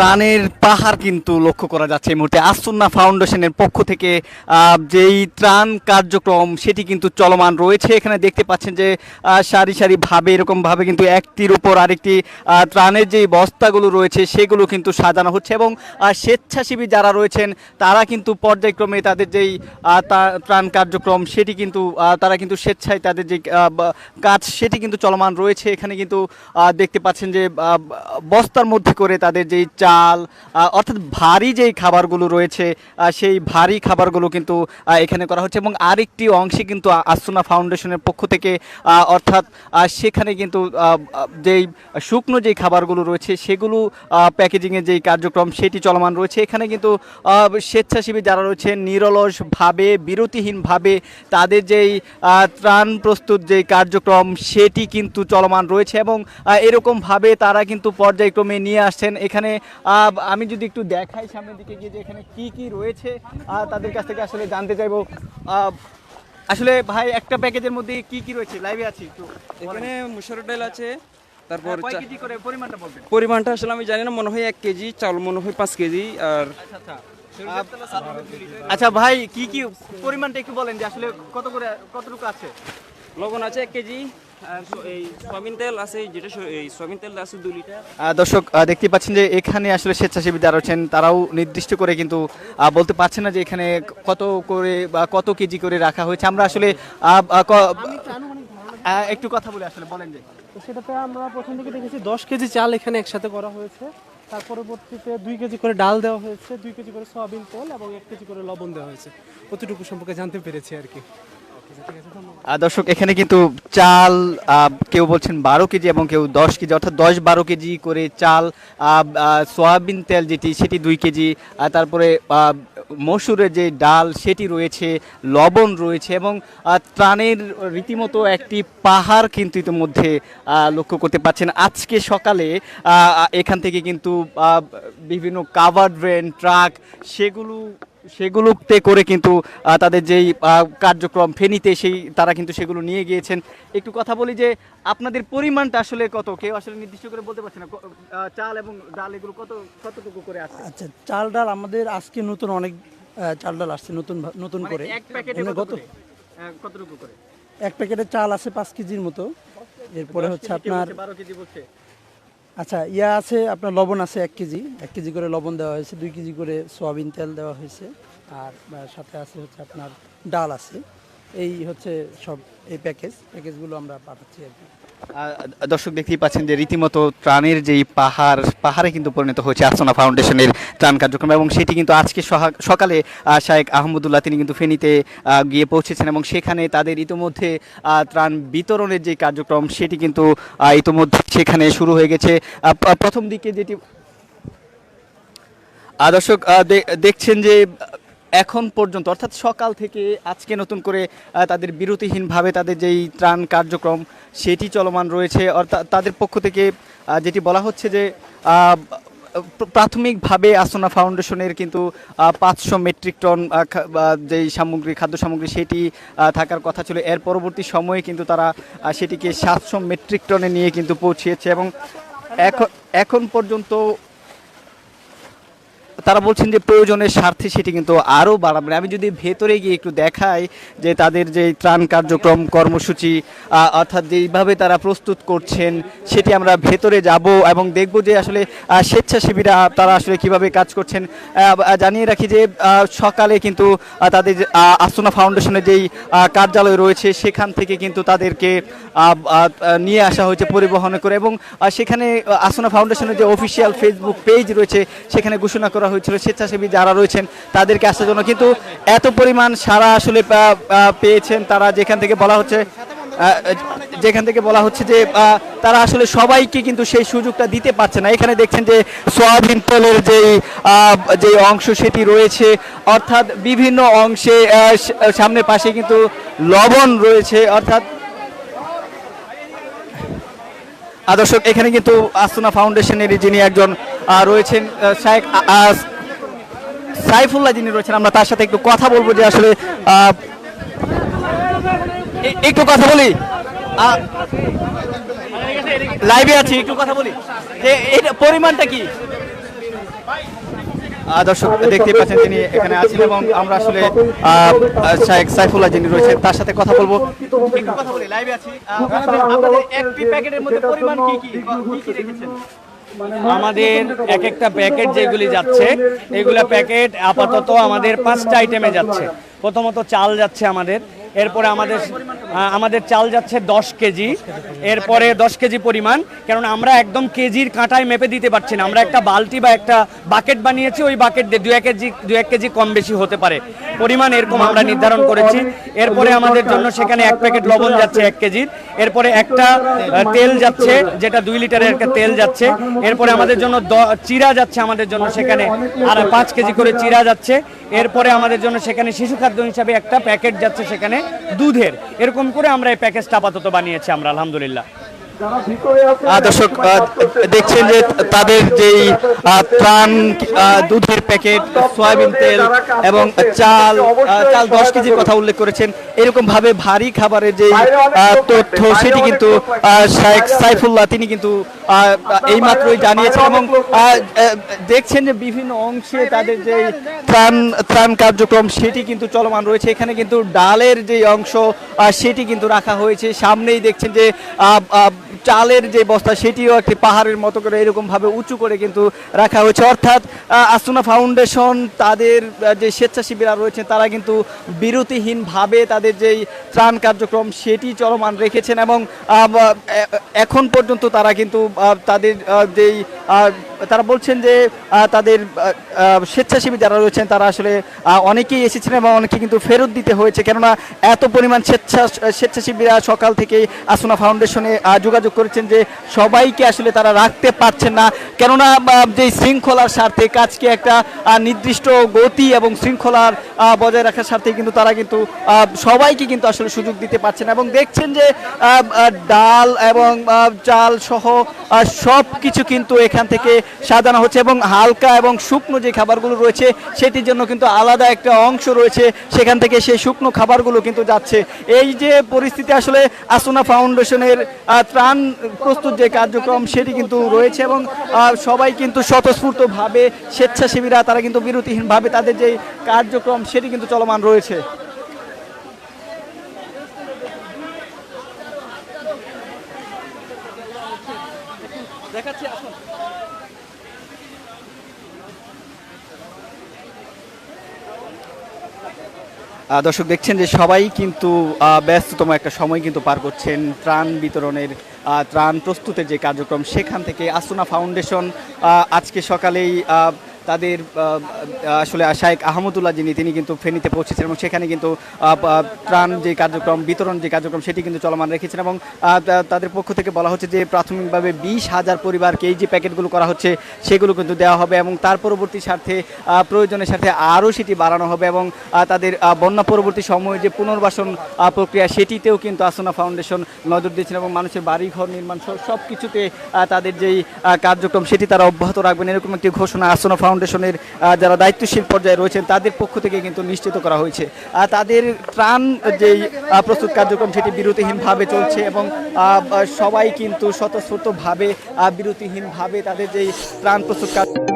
ত্রাণের পাহাড় কিন্তু লক্ষ্য করা যাচ্ছে এই মুহূর্তে। আসুন্না ফাউন্ডেশনের পক্ষ থেকে যেই ত্রাণ কার্যক্রম, সেটি কিন্তু চলমান রয়েছে। এখানে দেখতে পাচ্ছেন যে সারি সারি ভাবে এরকম কিন্তু একটির উপর আরেকটি ত্রাণের যে বস্তাগুলো রয়েছে, সেগুলো কিন্তু সাজানো হচ্ছে এবং স্বেচ্ছাসেবী যারা রয়েছেন, তারা কিন্তু পর্যায়ক্রমে তাদের যেই ত্রাণ কার্যক্রম, সেটি কিন্তু তারা কিন্তু স্বেচ্ছায় তাদের যে কাজ, সেটি কিন্তু চলমান রয়েছে। এখানে কিন্তু দেখতে পাচ্ছেন যে বস্তার মধ্যে করে তাদের যেই চাল আহ, অর্থাৎ ভারী যেই খাবারগুলো রয়েছে সেই ভারী খাবারগুলো কিন্তু এখানে করা হচ্ছে এবং আরেকটি অংশে কিন্তু আসুনা ফাউন্ডেশনের পক্ষ থেকে অর্থাৎ সেখানে কিন্তু যেই শুকনো যেই খাবারগুলো রয়েছে সেগুলো প্যাকেজিংয়ের যেই কার্যক্রম সেটি চলমান রয়েছে। এখানে কিন্তু স্বেচ্ছাসেবী যারা রয়েছে নিরলসভাবে বিরতিহীনভাবে তাদের যেই ত্রাণ প্রস্তুত যেই কার্যক্রম সেটি কিন্তু চলমান রয়েছে এবং এরকমভাবে তারা কিন্তু পর্যায়ক্রমে নিয়ে আসছেন। এখানে আমি যদি একটু দেখাই সামনের দিকে গিয়ে যে এখানে কি কি রয়েছে তাদের কাছ থেকে আসলে জানতে চাইব। আসলে ভাই একটা প্যাকেজের মধ্যে কি কি রয়েছে? লাইভে আছি একটু এখানে মুসুর ডাল আছে তারপর করে পরিমাণটা বলবেন? পরিমাণটা আসলে আমি জানি না মনে হয় এক কেজি চাউল মনে হয় পাঁচ কেজি আর আচ্ছা আচ্ছা ভাই কি কি পরিমাণটা একটু বলেন যে আসলে কত করে কতটুকু আছে? লবণ আছে এক কেজি এই সয়াবিন তেল আছে যেটা এই সয়াবিন তেল আছে দু লিটার। দর্শক দেখতে পাচ্ছেন যে এখানে আসলে স্বেচ্ছাসেবী যারা রয়েছেন তারাও নির্দিষ্ট করে কিন্তু বলতে পারছে না যে এখানে কত করে বা কত কেজি করে রাখা হয়েছে। আমরা আসলে একটু কথা বলে আসলে বলেন যে। তো সেটাতে আমরা প্রথম থেকে দেখেছি দশ কেজি চাল এখানে একসাথে করা হয়েছে। তার পরবর্তীতে দুই কেজি করে ডাল দেওয়া হয়েছে দুই কেজি করে সয়াবিন তেল এবং এক কেজি করে লবণ দেওয়া হয়েছে। অতটুকু সম্পর্কে জানতে পেরেছি আর কি। দর্শক, এখানে কিন্তু চাল কেউ বলছেন বারো কেজি এবং কেউ দশ কেজি, অর্থাৎ দশ বারো কেজি করে চাল সয়াবিন তেল যেটি, সেটি দুই কেজি তারপরে মসুরের যে ডাল, সেটি রয়েছে, লবণ রয়েছে এবং ত্রাণের রীতিমতো একটি পাহাড় কিন্তু ইতিমধ্যে লক্ষ্য করতে পাচ্ছেন। আজকে সকালে এখান থেকে কিন্তু বিভিন্ন কাভার ড্রেন ট্রাক সেগুলো সেগুলোতে করে কিন্তু তাদের যেই কার্যক্রম ফেনীতে সেই তারা কিন্তু সেগুলো নিয়ে গিয়েছেন। একটু কথা বলি যে আপনাদের পরিমাণটা আসলে কত? কেউ আসলে নির্দিষ্ট করে বলতে পারছে না। চাল এবং ডাল এগুলো কত কতটুকু করে আছে আচ্ছা চাল ডাল আমাদের আজকে নতুন অনেক চাল ডাল আসছে নতুন নতুন মানে করে। এক প্যাকেটে কত কতটুকু করে? এক প্যাকেটে চাল আছে পাঁচ কেজির মতো। এরপরে হচ্ছে আপনার বারো কেজি বলছে। আচ্ছা ইয়া আছে, আপনার লবণ আছে এক কেজি। এক কেজি করে লবণ দেওয়া হয়েছে, দুই কেজি করে সোয়াবিন তেল দেওয়া হয়েছে। আর সাথে আছে হচ্ছে আপনার ডাল আছে। এই হচ্ছে সব, এই প্যাকেজ, প্যাকেজগুলো আমরা পাঠাচ্ছি আর কি। দর্শক দেখতেই পাচ্ছেন যে রীতিমতো ত্রাণের যেই পাহাড়, পাহাড়ে কিন্তু পরিণত হয়েছে আসনা ফাউন্ডেশনের ত্রাণ কার্যক্রম এবং সেটি কিন্তু আজকে সকালে শায়েক আহমদুল্লাহ তিনি কিন্তু ফেনীতে গিয়ে পৌঁছেছেন এবং সেখানে তাদের ইতোমধ্যে ত্রাণ বিতরণের যে কার্যক্রম সেটি কিন্তু ইতোমধ্যে সেখানে শুরু হয়ে গেছে। প্রথম দিকে যেটি দর্শক দেখছেন যে এখন পর্যন্ত, অর্থাৎ সকাল থেকে আজকে নতুন করে তাদের বিরতিহীনভাবে তাদের যেই ত্রাণ কার্যক্রম, সেটি চলমান রয়েছে। অর্থাৎ তাদের পক্ষ থেকে যেটি বলা হচ্ছে যে প্রাথমিকভাবে আসনা ফাউন্ডেশনের কিন্তু পাঁচশো মেট্রিক টন যেই সামগ্রী, খাদ্য সামগ্রী, সেটি থাকার কথা ছিল। এর পরবর্তী সময়ে কিন্তু তারা সেটিকে সাতশো মেট্রিক টনে নিয়ে কিন্তু পৌঁছিয়েছে এবং এখন এখন পর্যন্ত তারা বলছেন যে প্রয়োজনের স্বার্থে সেটি কিন্তু আরও বাড়াবেন আমি যদি ভেতরে গিয়ে একটু দেখাই যে তাদের যে ত্রাণ কার্যক্রম, কর্মসূচি অর্থাৎ যেইভাবে তারা প্রস্তুত করছেন, সেটি আমরা ভেতরে যাব এবং দেখব যে আসলে স্বেচ্ছাসেবীরা তারা আসলে কীভাবে কাজ করছেন। জানিয়ে রাখি যে সকালে কিন্তু তাদের আসনা ফাউন্ডেশনের যেই কার্যালয় রয়েছে, সেখান থেকে কিন্তু তাদেরকে নিয়ে আসা হয়েছে পরিবহনে করে এবং সেখানে আসনা ফাউন্ডেশনের যে অফিসিয়াল ফেসবুক পেজ রয়েছে, সেখানে ঘোষণা করা হয়েছিল স্বেচ্ছাসেবী যারা রয়েছেন তাদেরকে আসার জন্য। কিন্তু এত পরিমাণ সারা আসলে পেয়েছেন তারা। যেখান থেকে বলা হচ্ছে যেখান থেকে বলা হচ্ছে যে তারা আসলে সবাইকে কিন্তু সেই সুযোগটা দিতে পারছে না। এখানে দেখছেন যে সয়াবিন তেলের যেই যে অংশ সেটি রয়েছে। অর্থাৎ বিভিন্ন অংশে আহ, সা- সামনের পাশে কিন্তু লবণ রয়েছে। অর্থাৎ আদর্শক এখানে কিন্তু আস্তনা ফাউন্ডেশনের যিনি একজন রয়েছেন শায়েক সাইফুল্লাহ যিনি রয়েছেন আমরা তার সাথে একটু কথা বলব যে আসলে একটু কথা বলি। লাইভে আছি একটু কথা বলি। যে এটা পরিমাণটা কি? দর্শক দেখতে পাচ্ছেন তিনি এখানে আছেন এবং আমরা আসলে আহ, সাইফুল্লাহ যিনি রয়েছেন তার সাথে কথা বলব। একটু কথা বলি লাইভে আছি। আপনাদের- প্যাকেটের মধ্যে পরিমাণ কি? কি কি রেখেছেন? আমাদের এক একটা প্যাকেট যেগুলি যাচ্ছে এগুলা প্যাকেট আপাতত আমাদের পাঁচটা আইটেমে যাচ্ছে। প্রথমত চাল যাচ্ছে আমাদের। এরপরে আমাদের আমাদের চাল যাচ্ছে দশ কেজি। এরপরে দশ কেজি পরিমাণ কারণ আমরা একদম কেজির কাঁটায় মেপে দিতে পারছি না। আমরা একটা বালতি বা একটা বাকেট বানিয়েছি, ওই বাকেট দিয়ে দু এক কেজি দু এক কেজি কম বেশি হতে পারে। পরিমাণ এরকম আমরা নির্ধারণ করেছি। এরপরে আমাদের জন্য সেখানে এক প্যাকেট লবণ যাচ্ছে এক কেজির। এরপরে একটা তেল যাচ্ছে, যেটা দুই লিটারের একটা তেল যাচ্ছে। এরপরে আমাদের জন্য চিরা যাচ্ছে আমাদের জন্য সেখানে। আর পাঁচ কেজি করে চিরা যাচ্ছে। এরপরে আমাদের জন্য সেখানে শিশু খাদ্য হিসাবে একটা প্যাকেট যাচ্ছে সেখানে দুধের। এরকম করে আমরা এই প্যাকেজটা আপাতত বানিয়েছি আমরা আলহামদুলিল্লাহ। দর্শক দেখছেন যে তাদের যেই ত্রাণ দুধের প্যাকেট, সয়াবিন তেল এবং চাল চাল দশ কেজির কথা উল্লেখ করেছেন। এরকম ভাবে ভারী খাবারের যে তথ্য, সেটি কিন্তু শায়েখ সাইফুল্লাহ তিনি কিন্তু এই মাত্রই জানিয়েছেন এবং দেখছেন যে বিভিন্ন অংশে তাদের যে ত্রাণ ত্রাণ কার্যক্রম, সেটি কিন্তু চলমান রয়েছে। এখানে কিন্তু ডালের যে অংশ সেটি কিন্তু রাখা হয়েছে। সামনেই দেখছেন যে চালের যে বস্তা, সেটিও একটি পাহাড়ের মতো করে এরকমভাবে উঁচু করে কিন্তু রাখা হয়েছে। অর্থাৎ আসুনা ফাউন্ডেশন তাদের যে স্বেচ্ছাসেবীরা রয়েছে তারা কিন্তু বিরতিহীনভাবে তাদের যেই ত্রাণ কার্যক্রম, সেটি চলমান রেখেছেন এবং এখন পর্যন্ত তারা কিন্তু তাদের যেই তারা বলছেন যে তাদের স্বেচ্ছাসেবী যারা রয়েছেন, তারা আসলে অনেকেই এসেছেন এবং অনেকে কিন্তু ফেরত দিতে হয়েছে। কেননা এত পরিমাণ স্বেচ্ছা, স্বেচ্ছাসেবীরা সকাল থেকে আসুনা ফাউন্ডেশনে যোগাযোগ করেছেন যে, সবাইকে আসলে তারা রাখতে পারছেন না। কেননা যে শৃঙ্খলার স্বার্থে কাজকে একটা নির্দিষ্ট গতি এবং শৃঙ্খলার বজায় রাখার স্বার্থে কিন্তু তারা কিন্তু সবাইকে কিন্তু আসলে সুযোগ দিতে পারছেন এবং দেখছেন যে ডাল এবং চাল সহ সব কিছু কিন্তু এখান থেকে সাজানো হচ্ছে এবং হালকা এবং শুকনো যে খাবারগুলো রয়েছে, সেটির জন্য কিন্তু আলাদা একটা অংশ রয়েছে। সেখান থেকে সেই শুকনো খাবারগুলো কিন্তু যাচ্ছে। এই যে পরিস্থিতি আসলে আসুনা ফাউন্ডেশনের ত্রাণ প্রস্তুত যে কার্যক্রম, সেটি কিন্তু রয়েছে এবং সবাই কিন্তু স্বতঃস্ফূর্তভাবে স্বেচ্ছাসেবীরা তারা কিন্তু বিরতিহীনভাবে তাদের যে কার্যক্রম, সেটি কিন্তু চলমান রয়েছে। দর্শক দেখছেন যে সবাই কিন্তু ব্যস্ততম একটা সময় কিন্তু পার করছেন ত্রাণ বিতরণের ত্রাণ প্রস্তুতের যে কার্যক্রম, সেখান থেকে আসুনা ফাউন্ডেশন আজকে সকালেই তাদের আসলে শায়েক আহমদুল্লাহ যিনি, তিনি কিন্তু ফেনীতে পৌঁছেছেন এবং সেখানে কিন্তু ত্রাণ যে কার্যক্রম, বিতরণ যে কার্যক্রম, সেটি কিন্তু চলমান রেখেছেন এবং তাদের পক্ষ থেকে বলা হচ্ছে যে প্রাথমিকভাবে বিশ হাজার পরিবারকে এই যে প্যাকেটগুলো করা হচ্ছে, সেগুলো কিন্তু দেওয়া হবে এবং তার পরবর্তী স্বার্থে প্রয়োজনের সাথে আরও সেটি বাড়ানো হবে এবং তাদের বন্যা পরবর্তী সময়ে যে পুনর্বাসন প্রক্রিয়া, সেটিতেও কিন্তু আসনা ফাউন্ডেশন নজর দিচ্ছেন এবং মানুষের বাড়ি ঘর নির্মাণ সব কিছুতে তাদের যেই কার্যক্রম, সেটি তারা অব্যাহত রাখবেন, এরকম একটি ঘোষণা আসনা ফাউন্ডেশনের যারা দায়িত্বশীল পর্যায়ে রয়েছেন, তাদের পক্ষ থেকে কিন্তু নিশ্চিত করা হয়েছে। তাদের ত্রাণ যেই প্রস্তুত কার্যক্রম, সেটি বিরতিহীনভাবে চলছে এবং সবাই কিন্তু স্বতঃস্ফূর্তভাবে বিরতিহীনভাবে তাদের যেই ত্রাণ প্রস্তুত কার্য